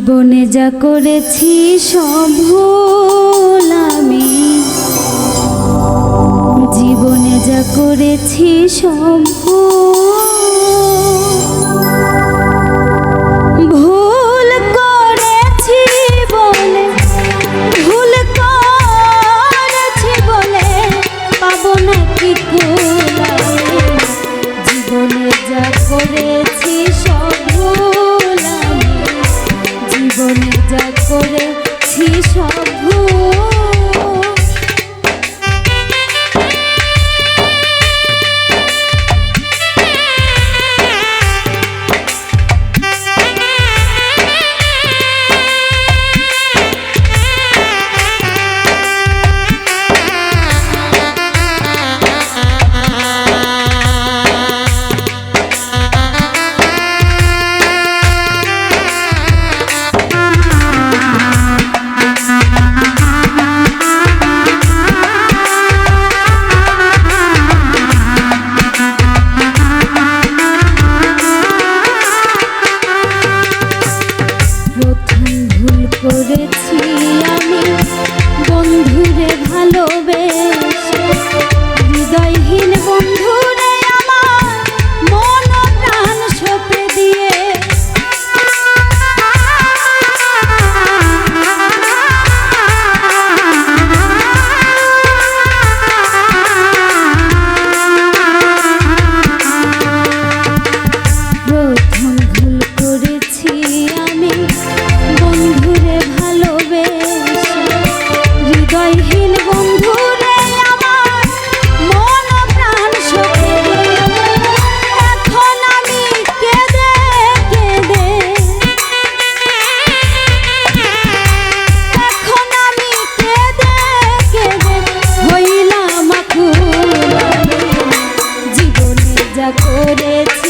জীবনে যা করেছি সব আমি। জীবনে যা করেছি সব বুঝি সব ভুল প্রথম ভুল করেছি আমি। বন্ধুরে ভালোবেসে হৃদয়হীন যা করেছি।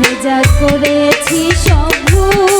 মেজাজ করেছি সব ভুল।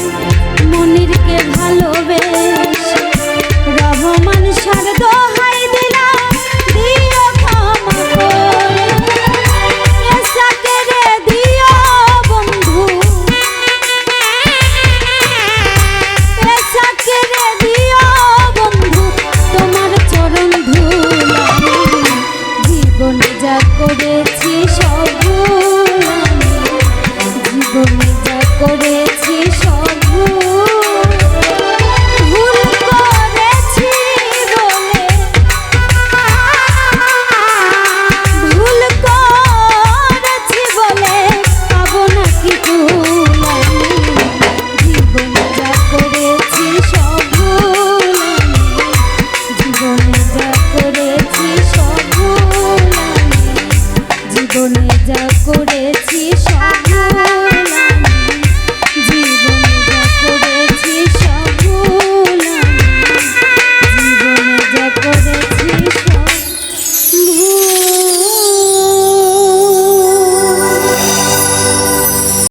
মজা করেছি সব।